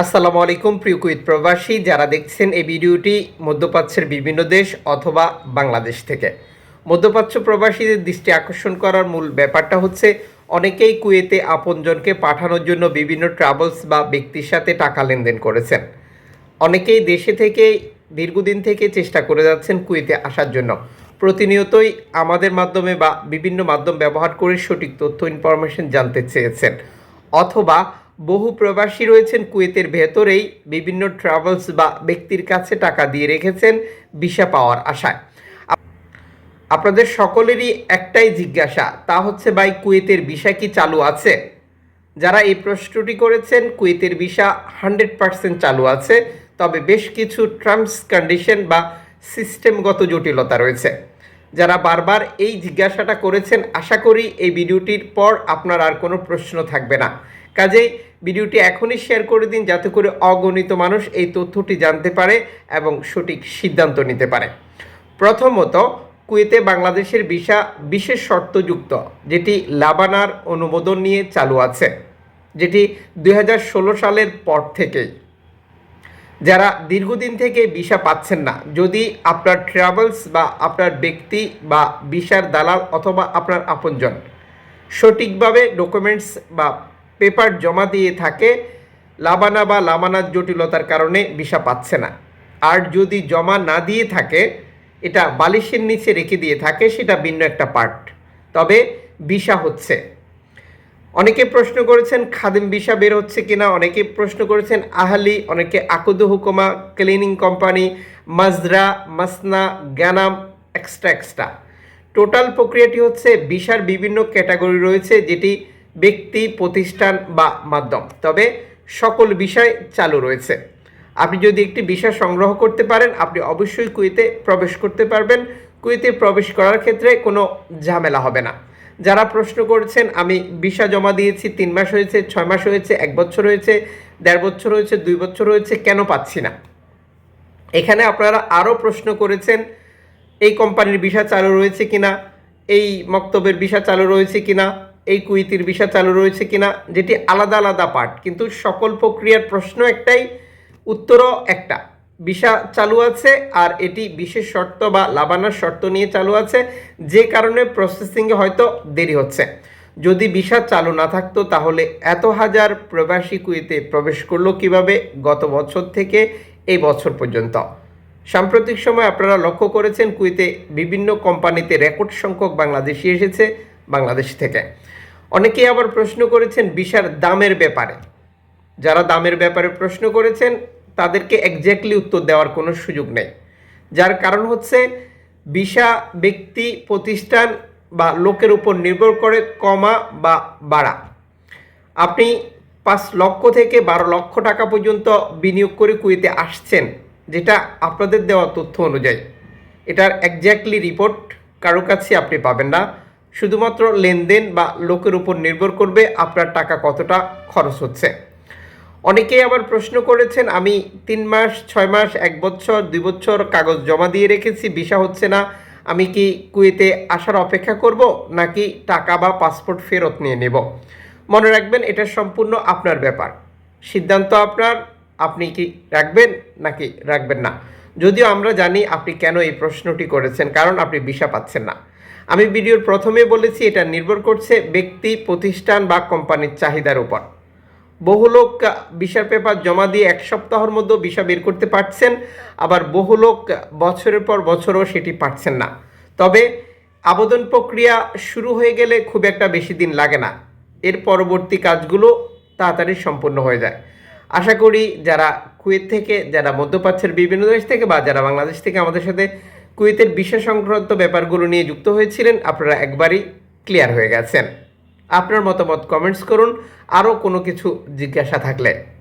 আসসালামু আলাইকুম, প্রিয় কুইত প্রবাসী। যারা দেখছেন এই ভিডিওটি মধ্যপ্রাচ্যের বিভিন্ন দেশ অথবা বাংলাদেশ থেকে। মধ্যপ্রাচ্য প্রবাসীদের দৃষ্টি আকর্ষণ করার মূল ব্যাপারটা হচ্ছে, অনেকেই কুয়েতে আপনজনকে পাঠানোর জন্য বিভিন্ন ট্রাভেলস বা ব্যক্তির সাথে টাকা লেনদেন করেছেন। অনেকেই দেশে থেকে দীর্ঘদিন থেকে চেষ্টা করে যাচ্ছেন কুয়েতে আসার জন্য। প্রতিনিয়তই আমাদের মাধ্যমে বা বিভিন্ন মাধ্যম ব্যবহার করে সঠিক তথ্য ইনফরমেশন জানতে চেয়েছেন। অথবা বহু প্রবাসী রয়েছেন কুয়েতের ভেতরেই, বিভিন্ন ট্রাভেলস বা ব্যক্তির কাছে টাকা দিয়ে রেখেছেন ভিসা পাওয়ার আশায়। আপনাদের সকলেরই একটাই জিজ্ঞাসা, তা হচ্ছে ভাই কুয়েতের ভিসা কি চালু আছে? যারা এই প্রশ্নটি করেছেন, কুয়েতের ভিসা হান্ড্রেড পার্সেন্ট চালু আছে, তবে বেশ কিছু টার্মস কন্ডিশন বা সিস্টেমগত জটিলতা রয়েছে। যারা বারবার এই জিজ্ঞাসাটা করেছেন, আশা করি এই ভিডিওটির পর আপনার আর কোনো প্রশ্ন থাকবে না। কাজেই ভিডিওটি এখনই শেয়ার করে দিন যাতে করে অগণিত মানুষ এই তথ্যটি জানতে পারে এবং সঠিক সিদ্ধান্ত নিতে পারে। প্রথমত, কুয়েতে বাংলাদেশের ভিসা বিশেষ শর্তযুক্ত, যেটি লাবানার অনুমোদন নিয়ে চালু আছে, যেটি দুই হাজার ষোলো সালের পর থেকেই। যারা দীর্ঘদিন থেকে ভিসা পাচ্ছেন না, যদি আপনার ট্রাভেলস বা আপনার ব্যক্তি বা ভিসার দালাল অথবা আপনার আপনজন সঠিকভাবে ডকুমেন্টস বা পেপার জমা দিয়ে থাকে, লাবানা বা লামানার জটিলতার কারণে ভিসা পাচ্ছে না। আর যদি জমা না দিয়ে থাকে, এটা বালিশের নিচে রেখে দিয়ে থাকে, সেটা ভিন্ন একটা পার্ট তবে ভিসা হচ্ছে। অনেকে প্রশ্ন করেছেন, খাদিম ভিসা বের হচ্ছে কিনা? অনেকে প্রশ্ন করেছেন, আহালি, অনেকে আকুদ হুকুমা, ক্লিনিং কোম্পানি, মাজরা, মাসনা, গ্যানাম, এক্সট্রা এক্সট্রা। টোটাল প্রক্রিয়াটি হচ্ছে, ভিসার বিভিন্ন ক্যাটাগরি রয়েছে, যেটি ব্যক্তি, প্রতিষ্ঠান বা মাধ্যম। তবে সকল বিষয় চালু রয়েছে। আপনি যদি একটি বিষয় সংগ্রহ করতে পারেন, আপনি অবশ্যই কুয়েতে প্রবেশ করতে পারবেন। কুয়েতে প্রবেশ করার ক্ষেত্রে কোনো ঝামেলা হবে না। যারা প্রশ্ন করেছেন, আমি ভিসা জমা দিয়েছি, তিন মাস হয়েছে, ছয় মাস হয়েছে, এক বছর হয়েছে, দেড় বছর হয়েছে, দুই বছর হয়েছে, কেন পাচ্ছি না? এখানে আপনারা আরও প্রশ্ন করেছেন, এই কোম্পানির ভিসা চালু রয়েছে কিনা, এই মক্তবের ভিসা চালু রয়েছে কিনা এই কুইতির ভিসা চালু রয়েছে কিনা, যেটি আলাদা আলাদা পার্ট কিন্তু সকল প্রক্রিয়ার প্রশ্ন একটাই, উত্তরও একটা। ভিসা চালু আছে আর এটি বিশেষ শর্ত বা লাবানার শর্ত নিয়ে চালু আছে, যে কারণে প্রসেসিংয়ে হয়তো দেরি হচ্ছে। যদি ভিসা চালু না থাকতো, তাহলে এত হাজার প্রবাসী কুয়েতে প্রবেশ করল কীভাবে গত বছর থেকে এই বছর পর্যন্ত? সাম্প্রতিক সময় আপনারা লক্ষ্য করেছেন কুয়েতে বিভিন্ন কোম্পানিতে রেকর্ড সংখ্যক বাংলাদেশি এসেছে। বাংলাদেশ থেকে। অনেকেই আবার প্রশ্ন করেছেন ভিসার দামের ব্যাপারে। যারা দামের ব্যাপারে প্রশ্ন করেছেন, তাদেরকে একজ্যাক্টলি উত্তর দেওয়ার কোনো সুযোগ নেই। যার কারণ হচ্ছে ভিসা ব্যক্তি, প্রতিষ্ঠান বা লোকের উপর নির্ভর করে কমা বা বাড়া। আপনি পাঁচ লক্ষ থেকে বারো লক্ষ টাকা পর্যন্ত বিনিয়োগ করে কুয়েতে আসছেন, যেটা আপনাদের দেওয়া তথ্য অনুযায়ী। এটার একজ্যাক্টলি রিপোর্ট কারও কাছে আপনি পাবেন না। শুধুমাত্র লেনদেন বা লোকের উপর নির্ভর করবে আপনার টাকা কতটা খরচ হচ্ছে। অনেকেই আবার প্রশ্ন করেছেন, আমি তিন মাস, ছয় মাস, এক বছর, দুই বছর কাগজ জমা দিয়ে রেখেছি, ভিসা হচ্ছে না, আমি কি কুয়েতে আসার অপেক্ষা করব নাকি টাকা বা পাসপোর্ট ফেরত নিয়ে নেব? মনে রাখবেন, এটা সম্পূর্ণ আপনার ব্যাপার। সিদ্ধান্ত আপনার, আপনি কি রাখবেন নাকি রাখবেন না। যদিও আমরা জানি আপনি কেন এই প্রশ্নটি করেছেন, কারণ আপনি ভিসা পাচ্ছেন না। আমি ভিডিওর প্রথমে বলেছি, এটা নির্ভর করছে ব্যক্তি, প্রতিষ্ঠান বা কোম্পানির চাহিদার উপর। বহু লোক ভিসার পেপার জমা দিয়ে এক সপ্তাহের মধ্যে ভিসা বের করতে পারছেন, আবার বহু লোক বছরের পর বছরও সেটি পারছেন না। তবে আবেদন প্রক্রিয়া শুরু হয়ে গেলে খুব একটা বেশি দিন লাগে না। এর পরবর্তী কাজগুলো তাড়াতাড়ি সম্পূর্ণ হয়ে যায়। আশা করি যারা কুয়েত থেকে, যারা মধ্যপ্রাচ্যের বিভিন্ন দেশ থেকে বা যারা বাংলাদেশ থেকে আমাদের সাথে কুয়েতের বিষয় সংক্রান্ত ব্যাপারগুলো নিয়ে যুক্ত হয়েছিলেন। আপনারা একবারই ক্লিয়ার হয়ে গেছেন। আপনার মতামত কমেন্টস করুন। আরও কোনো কিছু জিজ্ঞাসা থাকলে